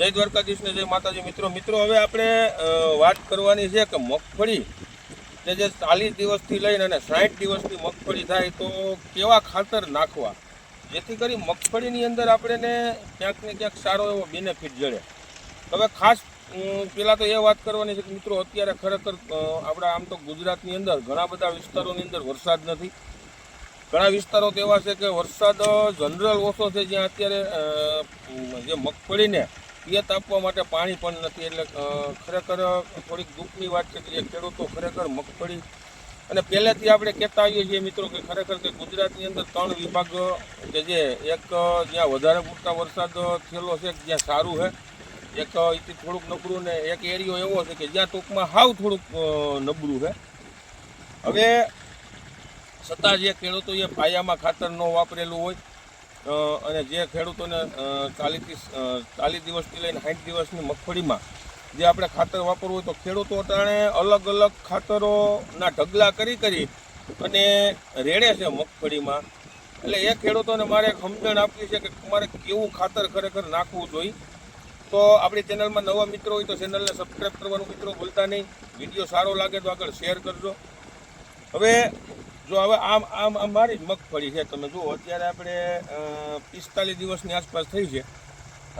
જય દ્વારકાધીશને જય માતાજી. મિત્રો મિત્રો, હવે આપણે વાત કરવાની છે કે મગફળી કે જે ચાલીસ દિવસથી લઈને અને સાઠ દિવસની મગફળી થાય તો કેવા ખાતર નાખવા? જેથી કરી મગફળીની અંદર આપણેને ક્યાંક ને ક્યાંક સારો એવો બેનિફિટ જડે. હવે ખાસ પહેલાં તો એ વાત કરવાની છે કે મિત્રો, અત્યારે ખરેખર આપણા આમ તો ગુજરાતની અંદર ઘણા બધા વિસ્તારોની અંદર વરસાદ નથી. ઘણા વિસ્તારો તો એવા છે કે વરસાદ જનરલ ઓછો છે જ્યાં અત્યારે જે મગફળીને પિયત આપવા માટે પાણી પણ નથી. એટલે ખરેખર થોડીક દુઃખની વાત છે કે ખેડૂતો ખરેખર મગફળી અને પહેલેથી આપણે કહેતા આવીએ છીએ મિત્રો કે ખરેખર કે ગુજરાતની અંદર ત્રણ વિભાગ કે જે એક જ્યાં વધારે પૂરતા વરસાદ થયેલો છે, જ્યાં સારું છે. એક અહીંથી થોડુંક નબળું ને એક એરિયો એવો છે કે જ્યાં ટૂંકમાં હાવ થોડુંક નબળું છે. હવે છતાં જે ખેડૂતોએ પાયામાં ખાતર ન વાપરેલું હોય અને જે ખેડૂતોને ચાલીસથી ચાલીસ દિવસથી લઈને સાઠ દિવસની મગફળીમાં જે આપણે ખાતર વાપરવું હોય તો ખેડૂતો અટાણે અલગ અલગ ખાતરોના ઢગલા કરી કરી અને રેડે છે મગફળીમાં. એટલે એ ખેડૂતોને મારે સમજણ આપવી છે કે તમારે કેવું ખાતર ખરેખર નાખવું જોઈએ. તો આપણી ચેનલમાં નવા મિત્રો હોય તો ચેનલને સબસ્ક્રાઈબ કરવાનું મિત્રો ભૂલતા નહીં. વીડિયો સારો લાગે તો આગળ શેર કરજો. હવે જો હવે આમ આમ આમ મારી જ મગફળી છે. તમે જુઓ, અત્યારે આપણે પિસ્તાલીસ દિવસની આસપાસ થઈ છે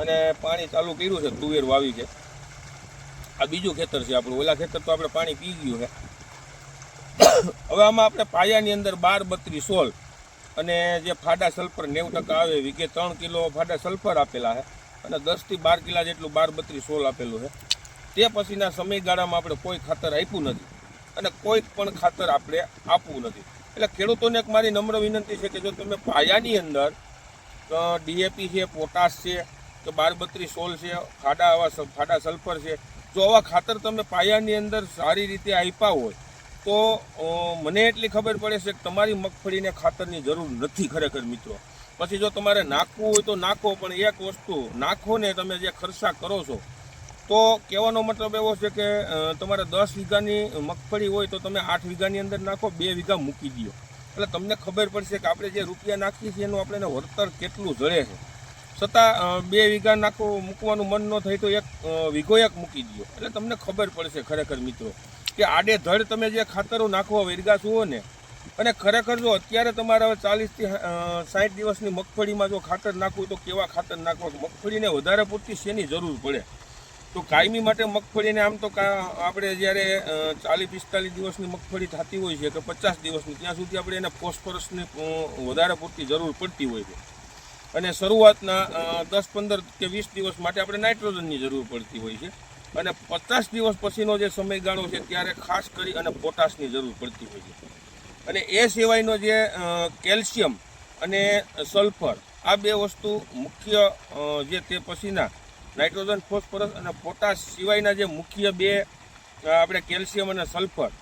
અને પાણી ચાલુ કર્યું છે. તુવેર વાવી છે. આ બીજું ખેતર છે આપણું. ઓલા ખેતર તો આપણે પાણી પી ગયું છે. હવે આમાં આપણે પાયાની અંદર બાર બત્રીસ સોલ અને જે ફાડા સલ્ફર નેવું ટકા આવે વીઘે ત્રણ કિલો ફાડા સલ્ફર આપેલા છે અને દસથી બાર કિલા જેટલું બાર બત્રીસ સોલ આપેલું છે. તે પછીના સમયગાળામાં આપણે કોઈ ખાતર આપ્યું નથી અને કોઈ પણ ખાતર આપણે આપવું નથી. એટલે ખેડૂતોને એક મારી નમ્ર વિનંતી છે કે જો તમે પાયાની અંદર ડીએપી છે, પોટાશ છે, કે બાર સોલ છે, ખાડા આવા ફાડા સલ્ફર છે, જો આવા ખાતર તમે પાયાની અંદર સારી રીતે આપ્યા હોય, તો મને એટલી ખબર પડે છે કે તમારી મગફળીને ખાતરની જરૂર નથી ખરેખર મિત્રો. પછી જો તમારે નાખવું હોય તો નાખો, પણ એક વસ્તુ નાખો ને તમે જે ખર્ચા કરો છો તો કહેવાનો મતલબ એવો છે કે તમારે દસ વીઘાની મગફળી હોય તો તમે આઠ વીઘાની અંદર નાખો, બે વીઘા મૂકી દો. એટલે તમને ખબર પડશે કે આપણે જે રૂપિયા નાખીએ છીએ એનું આપણે વળતર કેટલું જળે છે. છતાં બે વીઘા નાખો, મૂકવાનું મન ન થાય તો એક વીઘો એક મૂકી દો. એટલે તમને ખબર પડશે ખરેખર મિત્રો કે આડે ધડ તમે જે ખાતરો નાખવા વેરગા છો ને, અને ખરેખર જો અત્યારે તમારે હવે ચાલીસથી સાઠ દિવસની મગફળીમાં જો ખાતર નાખવું તો કેવા ખાતર નાખવા? મગફળીને વધારે પૂરતી શેની જરૂર પડે? તો કાયમી માટે મગફળીને આમ તો આપણે જ્યારે ચાલીસ પિસ્તાલીસ દિવસની મગફળી થતી હોય છે કે પચાસ દિવસની, ત્યાં સુધી આપણે એને ફોસ્ફરસની વધારે પૂરતી જરૂર પડતી હોય છે. અને શરૂઆતના દસ પંદર કે વીસ દિવસ માટે આપણે નાઇટ્રોજનની જરૂર પડતી હોય છે. અને પચાસ દિવસ પછીનો જે સમયગાળો છે ત્યારે ખાસ કરી અને પોટાશની જરૂર પડતી હોય છે. અને એ સિવાયનો જે કેલ્શિયમ અને સલ્ફર, આ બે વસ્તુ મુખ્ય જે તે પછીના નાઇટ્રોજન, ફોસ્ફરસ અને પોટાશ સિવાયના જે મુખ્ય બે આપણે કેલ્શિયમ અને સલ્ફર,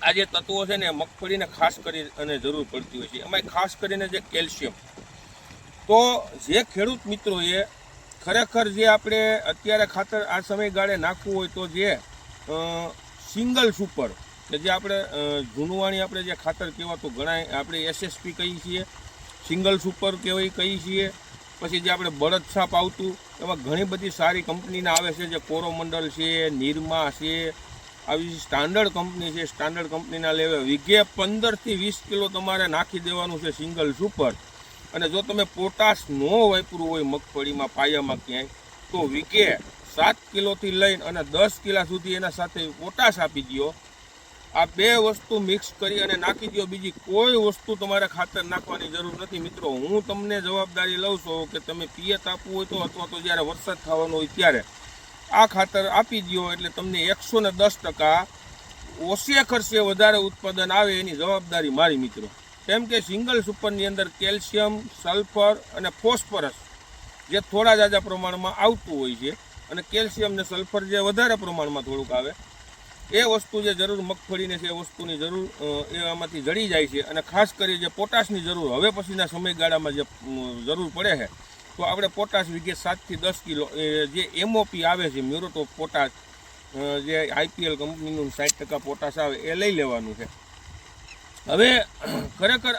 આ જે તત્વો છે ને મગફળીને ખાસ કરી અને જરૂર પડતી હોય છે. એમાં ખાસ કરીને જે કેલ્શિયમ. તો જે ખેડૂત મિત્રોએ ખરેખર જે આપણે અત્યારે ખાતર આ સમયગાળે નાખવું હોય તો જે સિંગલ સુપર, કે જે આપણે જૂનવાણી આપણે જે ખાતર કહેવાતું ગણાય આપણે એસએસપી કહીએ છીએ, સિંગલ સુપર કહેવાય, કહીએ છીએ પછી જે આપણે બળદ છાપ આવતું, એમાં ઘણી બધી સારી કંપનીના આવે છે, જે કોરોમંડલ છે, નિરમા છે, આવી સ્ટાન્ડર્ડ કંપની છે, સ્ટાન્ડર્ડ કંપનીના લેવે. વીઘે પંદરથી વીસ કિલો તમારે નાખી દેવાનું છે સિંગલ સુપર. અને જો તમે પોટાશ ન વાપરવું હોય મગફળીમાં, પાયામાં ક્યાંય, તો વીઘે સાત કિલોથી લઈને અને દસ કિલા સુધી એના સાથે પોટાશ આપી દો આ બે વસ્તુ મિક્સ કરી અને નાખી દો બીજી કોઈ વસ્તુ તમારે ખાતર નાખવાની જરૂર નથી. મિત્રો, હું તમને જવાબદારી લઉં છું કે તમે પિયત આપવું હોય તો, અથવા તો જ્યારે વરસાદ થવાનો હોય ત્યારે આ ખાતર આપી દો એટલે તમને એકસો ને દસ ટકા ઓછે ખર્ચે વધારે ઉત્પાદન આવે એની જવાબદારી મારી મિત્રો. કેમ કે સિંગલ સુપરની અંદર કેલ્શિયમ, સલ્ફર અને ફોસ્ફરસ જે થોડા જાજા પ્રમાણમાં આવતું હોય છે અને કેલ્શિયમ ને સલ્ફર જે વધારે પ્રમાણમાં થોડુંક આવે એ વસ્તુ જે જરૂર મગફળીને છે, એ વસ્તુની જરૂર એ આમાંથી જડી જાય છે અને ખાસ કરી જે પોટાશની જરૂર, હવે પછીના સમયગાળામાં જે જરૂર પડે છે, તો આપણે પોટાશ વીઘે સાતથી દસ કિલો જે એમઓપી આવે છે, મ્યુરોટો પોટાશ જે આઈપીએલ કંપનીનું સાઠ ટકા પોટાશ આવે, એ લઈ લેવાનું છે. હવે ખરેખર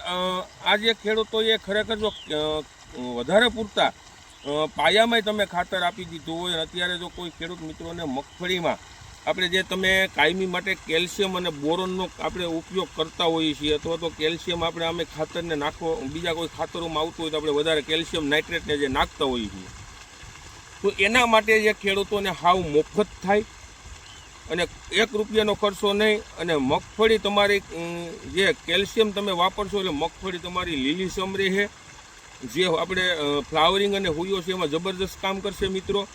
આ જે ખેડૂતોએ ખરેખર જો વધારે પૂરતા પાયામાંય તમે ખાતર આપી દીધું હોય અત્યારે જો કોઈ ખેડૂત મિત્રોને મગફળીમાં આપણે જે તમે કાયમી માટે કેલ્શિયમ અને બોરોનનો આપણે ઉપયોગ કરતા હોઈએ છીએ, અથવા તો કેલ્શિયમ આપણે અમે ખાતરને નાખો બીજા કોઈ ખાતરોમાં આવતું હોય તો આપણે વધારે કેલ્શિયમ નાઇટ્રેટને જે નાખતા હોઈએ છીએ. તો એના માટે જે ખેડૂતોને હાવ મફત થાય અને એક રૂપિયાનો ખર્ચો નહીં, અને મગફળી તમારી જે કેલ્શિયમ તમે વાપરશો એટલે મગફળી તમારી લીલી સમ રહે. જે આપણે ફ્લાવરિંગ અને હુયો છે એમાં જબરદસ્ત કામ કરશે મિત્રો.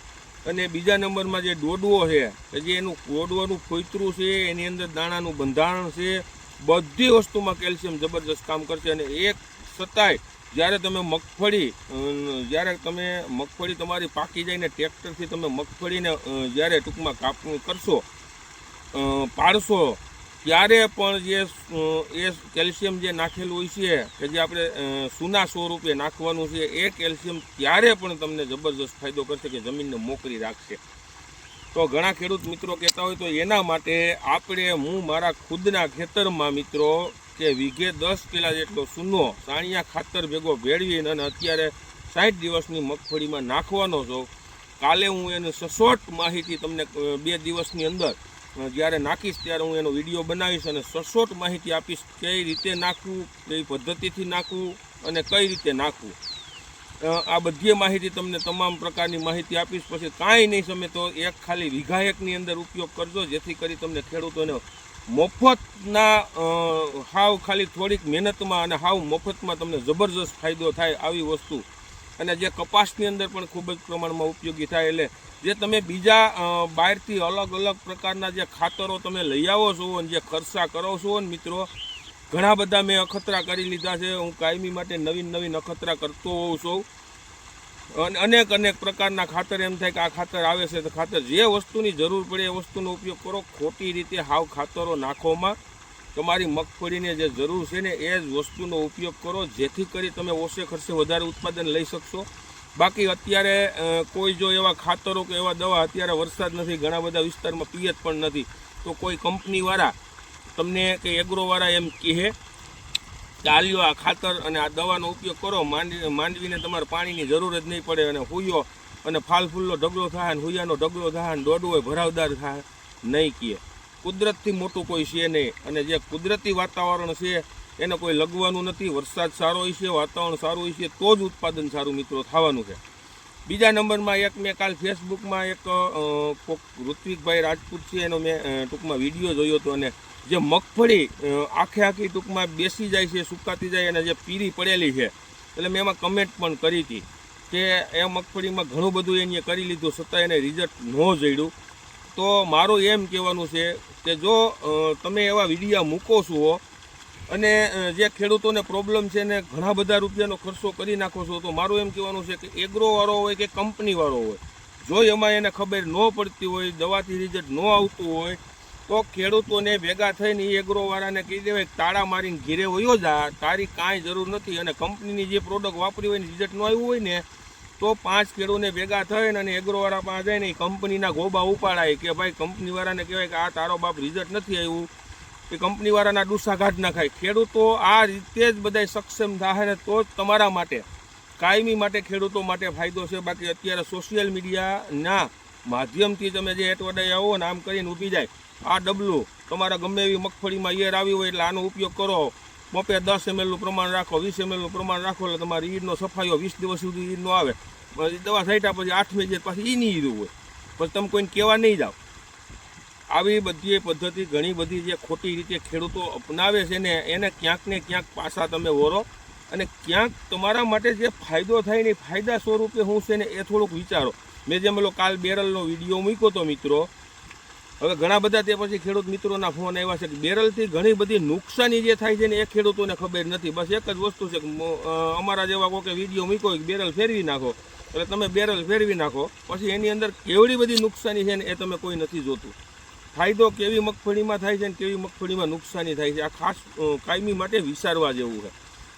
અને બીજા નંબરમાં જે ડોડવો છે જે એનું ડોડવાનું ફોતરું છે, એની અંદર દાણાનું બંધારણ છે, બધી વસ્તુમાં કેલ્શિયમ જબરદસ્ત કામ કરશે અને એક છતાંય જ્યારે તમે મગફળી જ્યારે તમે મગફળી તમારી પાકી જાય ને ટ્રેક્ટરથી તમે મગફળીને જ્યારે ટૂંકમાં કાપ કરશો પાડશો ત્યારે પણ જે એ કેલ્શિયમ જે નાખેલું હોય છે, કે જે આપણે સૂના સ્વરૂપે નાખવાનું છે, એ કેલ્શિયમ ત્યારે પણ તમને જબરદસ્ત ફાયદો કરશે કે જમીનને મોકરી રાખશે. તો ઘણા ખેડૂત મિત્રો કહેતા હોય તો એના માટે આપણે, હું મારા ખુદના ખેતરમાં મિત્રો, કે વીઘે દસ કિલા જેટલો સૂનો સાણિયા ખાતર ભેગો ભેળવીને અને અત્યારે સાઠ દિવસની મગફળીમાં નાખવાનો છું. કાલે હું એની સચોટ માહિતી તમને બે દિવસની અંદર જ્યારે નાખીશ ત્યારે હું એનો વીડિયો બનાવીશ અને સચોટ માહિતી આપીશ કઈ રીતે નાખવું, કઈ પદ્ધતિથી નાખવું અને કઈ રીતે નાખવું. આ બધી માહિતી તમને તમામ પ્રકારની માહિતી આપીશ. પછી કાંઈ નહીં તમે તો એક ખાલી વીઘા અંદર ઉપયોગ કરજો, જેથી કરી તમને ખેડૂતોને મફતના હાવ ખાલી થોડીક મહેનતમાં અને હાવ મફતમાં તમને જબરજસ્ત ફાયદો થાય આવી વસ્તુ. અને જે કપાસની અંદર પણ ખૂબ જ પ્રમાણમાં ઉપયોગી થાય એટલે જે તમે બીજા બહારથી અલગ અલગ પ્રકારના જે ખાતરો તમે લઈ આવો છો અને જે ખર્ચા કરો છો ને મિત્રો, ઘણા બધા મેં અખતરા કરી લીધા છે. હું કાયમી માટે નવીન નવીન અખતરા કરતો હોઉં છું. અને અનેક અનેક પ્રકારના ખાતર એમ થાય કે આ ખાતર આવે છે તો ખાતર જે વસ્તુની જરૂર પડે એ વસ્તુનો ઉપયોગ કરો. ખોટી રીતે હાવ ખાતરો નાખોમાં. તમારી મગફળીને જે જરૂર છે ને, એ જ વસ્તુનો ઉપયોગ કરો, જેથી કરી તમે ઓછે ખર્ચે વધારે ઉત્પાદન લઈ શકશો. બાકી અત્યારે કોઈ જો એવા ખાતરો કે એવા દવા અત્યારે વરસાદ નથી, ઘણા બધા વિસ્તારમાં પિયત પણ નથી, તો કોઈ કંપનીવાળા તમને કે એગ્રોવાળા એમ કહે કે આલ્યો આ ખાતર અને આ દવાનો ઉપયોગ કરો માંડવી માંડવીને તમારે પાણીની જરૂર જ નહીં પડે અને હુયો અને ફાલ ફૂલનો ઢગલો થાય ને હુયાનો ઢગલો થાય ને દોડવો ભરાવદાર થાય, નહીં કહે. કુદરતથી મોટું કોઈ છે નહીં. અને જે કુદરતી વાતાવરણ છે, એને કોઈ લગવાનું નથી. વરસાદ સારો હોય છે વાતાવરણ સારું હોય છે તો જ ઉત્પાદન સારું મિત્રો થવાનું છે. બીજા નંબરમાં એક મેં કાલ ફેસબુકમાં એક કોક ઋત્વિકભાઈ રાજપૂત છે, એનો મેં ટૂંકમાં વીડિયો જોયો હતો અને જે મગફળી આખે આખી ટૂંકમાં બેસી જાય છે, સુકાતી જાય અને જે પીરી પડેલી છે. એટલે મેં એમાં કમેન્ટ પણ કરી હતી કે એ મગફળીમાં ઘણું બધું એને કરી લીધું, છતાં એને રિઝલ્ટ ન જડ્યું તો મારું એમ કહેવાનું છે કે જો તમે એવા વિડીયા મૂકો છો અને જે ખેડૂતોને પ્રોબ્લેમ છે ને ઘણા બધા રૂપિયાનો ખર્ચો કરી નાખો છો, તો મારું એમ કહેવાનું છે કે એગ્રોવાળો હોય કે કંપનીવાળો હોય, જો એમાં એને ખબર ન પડતી હોય, દવાથી રિઝલ્ટ ન આવતું હોય, તો ખેડૂતોને ભેગા થઈને એ એગ્રોવાળાને કહી દેવાય તાળા મારીને ઘીરે વયો જા, તારી કાંઈ જરૂર નથી અને કંપનીની જે પ્રોડક્ટ વાપરી હોય ને રિઝલ્ટ ન આવ્યું હોય ને તો પાંચ ખેડૂતને ભેગા થઈને અને એગ્રોવાળા પાસે જઈને કંપનીના ગોબા ઉપાડાય કે ભાઈ કંપનીવાળાને કહેવાય કે આ તારો બાપ રિઝલ્ટ નથી આવ્યું એ કંપનીવાળાના ડૂસા કાઢ નાખાય ખેડૂતો આ રીતે જ બધાય સક્ષમ થાય ને તો જ તમારા માટે, કાયમી માટે ખેડૂતો માટે ફાયદો છે. બાકી અત્યારે સોશિયલ મીડિયાના માધ્યમથી તમે જે એટવડાઈ આવો ને આમ કરીને ઊભી જાય. આ ડબલું તમારા ગમે એવી મગફળીમાં ઈયર આવી હોય એટલે આનો ઉપયોગ કરો. મોપે દસ એમએલનું પ્રમાણ રાખો, વીસ એમએલનું પ્રમાણ રાખો, એટલે તમારે ઈડનો સફાયો વીસ દિવસ સુધી ઈડનો આવે. પછી દવા છાંટ્યા પછી આઠમી જે પાછી ઈની ઈરું હોય. પછી તમે કોઈને કહેવા નહીં જાઓ. આવી બધી પદ્ધતિ ઘણી બધી જે ખોટી રીતે ખેડૂતો અપનાવે છે ને, એને ક્યાંક ને ક્યાંક પાછા તમે વરો. અને ક્યાંક તમારા માટે જે ફાયદો થાય ને ફાયદા સ્વરૂપે હું છે ને એ થોડુંક વિચારો. મેં જેમ પેલો કાલ બેરલનો વીડિયો મૂક્યો તો મિત્રો હવે ઘણા બધા તે પછી ખેડૂત મિત્રોના ફોન આવ્યા છે કે બેરલથી ઘણી બધી નુકસાની જે થાય છે ને એ ખેડૂતોને ખબર નથી. બસ એક જ વસ્તુ છે કે અમારા જેવા કોઈ વીડિયો મૂકો બેરલ ફેરવી નાખો. એટલે તમે બેરલ ફેરવી નાખો. પછી એની અંદર કેવડી બધી નુકસાની છે ને એ તમે કોઈ નથી જોતું. ફાયદો કેવી મગફળીમાં થાય છે ને કેવી મગફળીમાં નુકસાની થાય છે. આ ખાસ કાયમી માટે વિચારવા જેવું છે.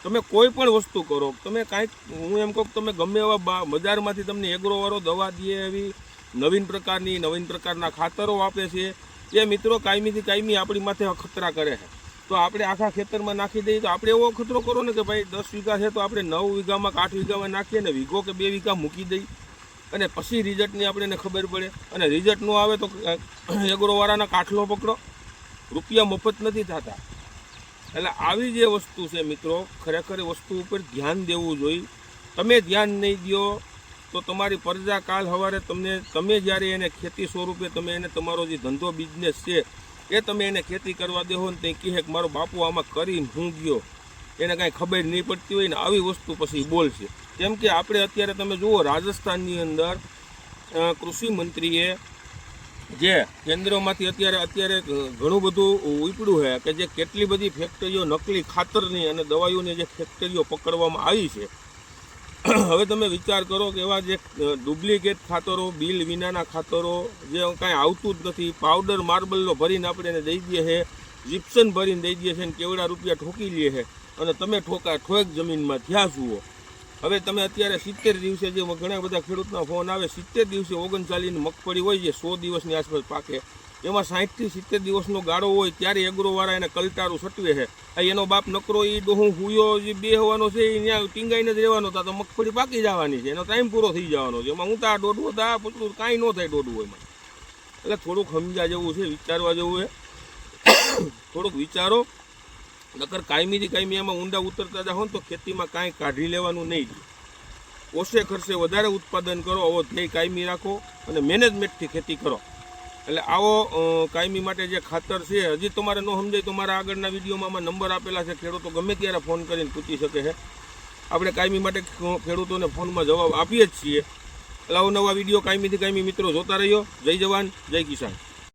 તમે કોઈ પણ વસ્તુ કરો, તમે કાંઈક, હું એમ કહું તમે ગમે એવા બજારમાંથી તમને એગ્રોવાળો દવા દે એવી નવીન પ્રકારની, નવીન પ્રકારના ખાતરો આપે છે. એ મિત્રો કાયમીથી કાયમી આપણી માથે ખતરા કરે છે. તો આપણે આખા ખેતરમાં નાખી દઈએ તો આપણે એવો ખતરો કરો ને કે ભાઈ દસ વીઘા છે તો આપણે નવ વીઘામાં આઠ વીઘામાં નાખીએ ને વીઘો કે બે વીઘા મૂકી દઈએ. અને પછી રિઝલ્ટની આપણને ખબર પડે. અને રિઝલ્ટ નો આવે તો એગ્રોવાળાના કાઠલો પકડો. રૂપિયા મફત નથી થતા. એટલે આવી જે વસ્તુ છે મિત્રો, ખરેખર વસ્તુ ઉપર ધ્યાન દેવું જોઈએ. તમે ધ્યાન નહીં દો તો તમારી પરજા કાલ સવારે તમને, તમે જ્યારે એને ખેતી સ્વરૂપે તમે એને તમારો જે ધંધો બિઝનેસ છે, એ તમે એને ખેતી કરવા દેહો ને તે કહે કે મારો બાપુ આમાં કરીને હું ગયો. એને કાંઈ ખબર નહીં પડતી હોય ને આવી વસ્તુ પછી બોલશે. કેમ કે આપણે અત્યારે તમે જુઓ રાજસ્થાનની અંદર કૃષિ મંત્રીએ જે કેન્દ્રોમાંથી અત્યારે અત્યારે ઘણું બધું ઉપડ્યું છે કે જે કેટલી બધી ફેક્ટરીઓ નકલી ખાતરની અને દવાઈઓની જે ફેક્ટરીઓ પકડવામાં આવી છે હવે તમે વિચાર કરો કે એવા જે ડુપ્લિકેટ ખાતરો, બિલ વિનાના ખાતરો, જે કાંઈ આવતું જ નથી, પાવડર માર્બલનો ભરીને આપણે એને દઈ દઈએ છે જીપ્સન ભરીને દઈ દઈએ છે ને કેવડા રૂપિયા ઠોકી લે છે અને તમે ઠોકા ઠોક જમીનમાં થયા જુઓ. હવે તમે અત્યારે સિત્તેર દિવસે જે ઘણા બધા ખેડૂતના ફોન આવે, સિત્તેર દિવસે ઓગણચાલીસની મગફળી હોય છે, સો દિવસની આસપાસ પાકે. એમાં સાહીઠથી સિત્તેર દિવસનો ગાળો હોય ત્યારે એગ્રોવાળા એને કલટારું સટવે છે. એનો બાપ નકરો એ ડોહું હુયો જે બે હોવાનો છે એ ત્યાં ટીંગાઈને જ રહેવાનો હતા તો મગફળી પાકી જવાની છે. એનો ટાઈમ પૂરો થઈ જવાનો છે. એમાં હું તો આ દોડવું હતા પૂછલું કાંઈ ન થાય દોડવું એમાં. એટલે થોડુંક સમજા જેવું છે, વિચારવા જેવું છે. થોડુંક વિચારો. નકર કાયમીથી કાયમી એમાં ઊંડા ઉતરતા જાઓ તો ખેતીમાં કાંઈ કાઢી લેવાનું નહીં. ઓછે ખર્ચે વધારે ઉત્પાદન કરો, આવો ધ્યેય કાયમી રાખો અને મેનેજમેન્ટથી ખેતી કરો. એટલે આવો કાયમી માટે જે ખાતર છે, હજી તમારે ન સમજાય તો મારા આગળના વિડીયોમાં નંબર આપેલા છે, ખેડૂતો ગમે ત્યારે ફોન કરીને પૂછી શકે છે. આપણે કાયમી માટે ખેડૂતોને ફોનમાં જવાબ આપીએ જ છીએ. એટલે નવા વીડિયો કાયમીથી કાયમી મિત્રો જોતા રહ્યો જય જવાન, જય કિસાન.